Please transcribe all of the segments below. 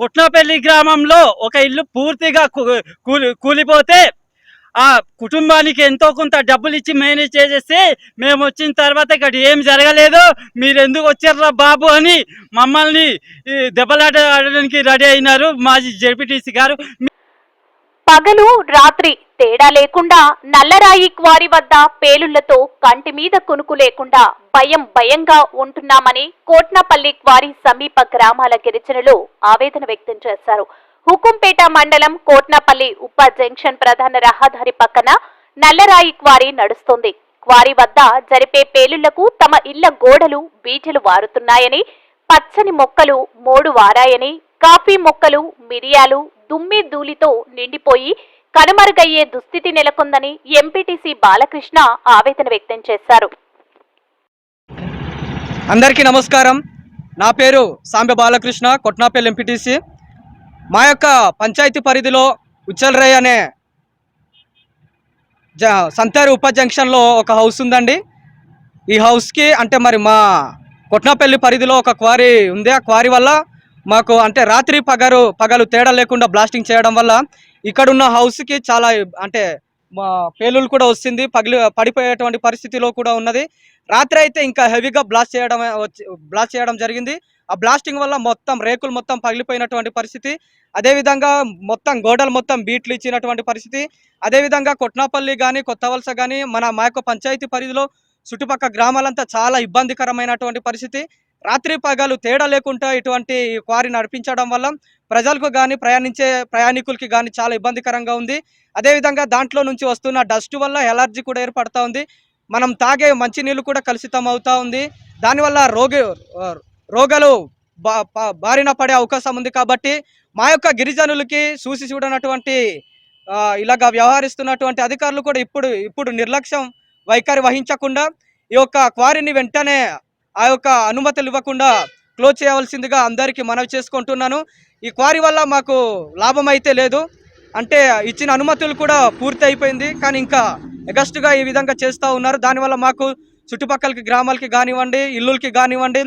కొట్నపల్లి గ్రామంలో ఒక ఇల్లు పూర్తిగా కూలి కూలిపోతే ఆ కుటుంబానికి ఎంతో కొంత డబ్బులు ఇచ్చి మేనేజ్ చేసేసి మేము వచ్చిన తర్వాత ఇక్కడ ఏం జరగలేదు. మీరు ఎందుకు వచ్చారా బాబు అని మమ్మల్ని ఈ, దెబ్బలాట ఆడడానికి రెడీ అయినారు మాజీ జెడ్పీటీసీ గారు. పగలు రాత్రి తేడా లేకుండా నల్లరాయి క్వారీ వద్ద పేలుళ్ళతో కంటి మీద కునుకు లేకుండా భయం భయంగా ఉంటున్నామని కోట్నపల్లి క్వారీ సమీప గ్రామాల గిరిజనులు ఆవేదన వ్యక్తం చేశారు. హుకుంపేట మండలం కోట్నపల్లి ఉప జంక్షన్ ప్రధాన రహదారి పక్కన నల్లరాయి క్వారీ నడుస్తుంది. క్వారీ వద్ద జరిపే పేలుళ్ళకు తమ ఇళ్ళ గోడలు బీజలు వారుతున్నాయని పచ్చని మొక్కలు మోడు వారాయని కాఫీ మొక్కలు మిరియాలు దుమ్మి ధూళితో నిండిపోయి కనుమరుగయ్యే దుస్థితి నెలకొందని ఎంపీటీసీ బాలకృష్ణ ఆవేదన వ్యక్తం చేశారు. అందరికీ నమస్కారం. నా పేరు సాంబె బాలకృష్ణ కొట్నాపల్లి ఎంపీటీసీ. మా యొక్క పంచాయతీ పరిధిలో ఉచ్చలరయ్య అనే జ సంతారి ఉప జంక్షన్లో ఒక హౌస్ ఉందండి. ఈ హౌస్కి అంటే మరి మా కొట్నాపల్లి పరిధిలో ఒక క్వారీ ఉంది. ఆ క్వారీ వల్ల మాకు అంటే రాత్రి పగరు పగలు తేడా లేకుండా బ్లాస్టింగ్ చేయడం వల్ల ఇక్కడున్న హౌస్కి చాలా అంటే మా పేలులు కూడా వస్తుంది పగిలి పడిపోయేటువంటి పరిస్థితిలో కూడా ఉన్నది. రాత్రి అయితే ఇంకా హెవీగా బ్లాస్ట్ చేయడం వచ్చి బ్లాస్ట్ చేయడం జరిగింది. ఆ బ్లాస్టింగ్ వల్ల మొత్తం రేకులు మొత్తం పగిలిపోయినటువంటి పరిస్థితి. అదేవిధంగా మొత్తం గోడలు మొత్తం బీట్లు ఇచ్చినటువంటి పరిస్థితి. అదేవిధంగా కొట్నాపల్లి కానీ కొత్త వలస కానీ మన మా యొక్క పంచాయతీ పరిధిలో చుట్టుపక్కల గ్రామాలంతా చాలా ఇబ్బందికరమైనటువంటి పరిస్థితి. రాత్రి పగలు తేడా లేకుండా ఇటువంటి క్వారీ నడిపించడం వల్ల ప్రజలకు కానీ ప్రయాణించే ప్రయాణికులకి కానీ చాలా ఇబ్బందికరంగా ఉంది. అదేవిధంగా దాంట్లో నుంచి వస్తున్న డస్ట్ వల్ల ఎలర్జీ కూడా ఏర్పడుతూ ఉంది. మనం తాగే మంచినీళ్ళు కూడా కలుషితం అవుతూ ఉంది. దానివల్ల రోగి రోగాలు బారిన పడే అవకాశం ఉంది కాబట్టి మా యొక్క గిరిజనులకి చూసి చూడనటువంటి ఇలాగ ఇలాగా వ్యవహరిస్తున్నటువంటి అధికారులు కూడా ఇప్పుడు ఇప్పుడు నిర్లక్ష్యం వైఖరి వహించకుండా ఈ యొక్క క్వారీని వెంటనే ఆ యొక్క అనుమతులు ఇవ్వకుండా క్లోజ్ చేయవలసిందిగా అందరికీ మనవి చేసుకుంటున్నాను. ఈ క్వారీ వల్ల మాకు లాభం అయితే లేదు. అంటే ఇచ్చిన అనుమతులు కూడా పూర్తి అయిపోయింది. కానీ ఇంకా ఎగస్ట్గా ఈ విధంగా చేస్తూ ఉన్నారు. దానివల్ల మాకు చుట్టుపక్కలకి గ్రామాలకి కానివ్వండి ఇల్లులకి కానివ్వండి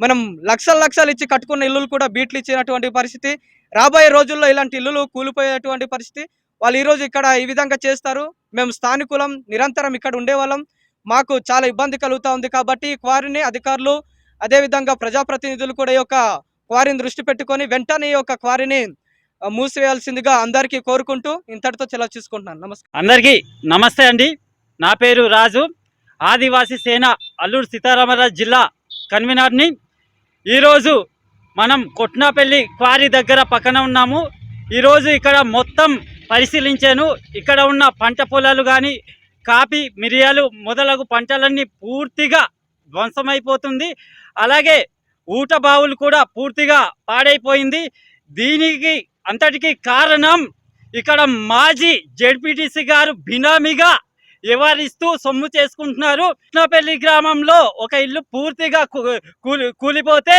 మనం లక్షల లక్షలు ఇచ్చి కట్టుకున్న ఇల్లులు కూడా బీట్లు ఇచ్చినటువంటి పరిస్థితి. రాబోయే రోజుల్లో ఇలాంటి ఇల్లులు కూలిపోయేటువంటి పరిస్థితి. వాళ్ళు ఈరోజు ఇక్కడ ఈ విధంగా చేస్తారు. మేము స్థానికులం నిరంతరం ఇక్కడ ఉండేవాళ్ళం. మాకు చాలా ఇబ్బంది కలుగుతూ ఉంది కాబట్టి క్వారీని అధికారులు అదేవిధంగా ప్రజాప్రతినిధులు కూడా ఈ యొక్క క్వారీని దృష్టి పెట్టుకొని వెంటనే ఈ యొక్క క్వారీని మూసివేయాల్సిందిగా అందరికీ కోరుకుంటూ ఇంతటితో సెలవు చూసుకుంటున్నాను. నమస్కారం. అందరికీ నమస్తే అండి. నా పేరు రాజు. ఆదివాసీ సేన అల్లూరు సీతారామరాజు జిల్లా కన్వీనర్ని. ఈరోజు మనం కొట్నాపల్లి క్వారీ దగ్గర పక్కన ఉన్నాము. ఈరోజు ఇక్కడ మొత్తం పరిశీలించాను. ఇక్కడ ఉన్న పంట పొలాలు కానీ కాఫీ మిరియాలు మొదలగు పంటలన్నీ పూర్తిగా ధ్వంసమైపోతుంది. అలాగే ఊట బావులు కూడా పూర్తిగా పాడైపోయింది. దీనికి అంతటికి కారణం ఇక్కడ మాజీ జెడ్పీటీసీ గారు బినామీగా వ్యవహరిస్తూ సొమ్ము చేసుకుంటున్నారు. కృష్ణపల్లి గ్రామంలో ఒక ఇల్లు పూర్తిగా కూలి కూలిపోతే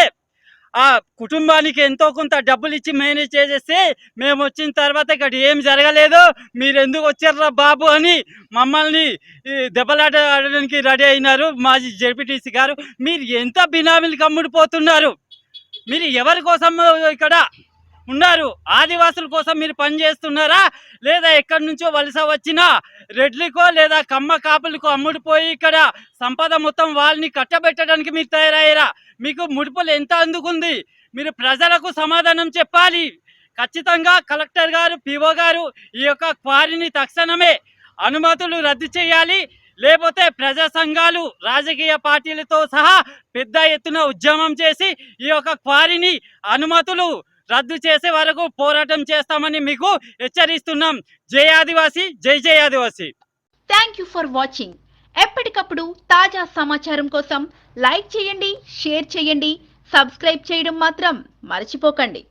ఆ కుటుంబానికి ఎంతో కొంత డబ్బులు ఇచ్చి మేనేజ్ చేసేసి మేము వచ్చిన తర్వాత ఇక్కడ ఏం జరగలేదు. మీరు ఎందుకు వచ్చారా బాబు అని మమ్మల్ని ఈ, దెబ్బలాట ఆడడానికి రెడీ అయినారు మాజీ జెడ్పీటీసీ గారు. మీరు ఎంత బినామీలకు అమ్ముడుపోతున్నారు మీరు ఎవరి కోసం ఇక్కడ ఉన్నారు. ఆదివాసుల కోసం మీరు పని చేస్తున్నారా? లేదా ఎక్కడి నుంచో వలస వచ్చిన? రెడ్లకో లేదా కమ్మ కాపులకు అమ్ముడుపోయి ఇక్కడ సంపద మొత్తం వాళ్ళని కట్టబెట్టడానికి మీరు తయారయ్యారా? మీకు ముడుపులు ఎంత అందుకుంది? మీరు ప్రజలకు సమాధానం చెప్పాలి. ఖచ్చితంగా కలెక్టర్ గారు పిఓ గారు ఈ యొక్క క్వారీని తక్షణమే అనుమతులు రద్దు చేయాలి. లేకపోతే ప్రజా సంఘాలు రాజకీయ పార్టీలతో సహా పెద్ద ఎత్తున ఉద్యమం చేసి ఈ యొక్క క్వారీని అనుమతులు రద్దు చేసే వరకు పోరాటం చేస్తామని మీకు హెచ్చరిస్తున్నాం. జై ఆదివాసి జై జై ఆదివాసి. థ్యాంక్ యూ ఫర్ వాచింగ్ ఎప్పటికప్పుడు తాజా సమాచారం కోసం లైక్ చేయండి షేర్ చేయండి సబ్స్క్రైబ్ చేయడం మాత్రం మర్చిపోకండి.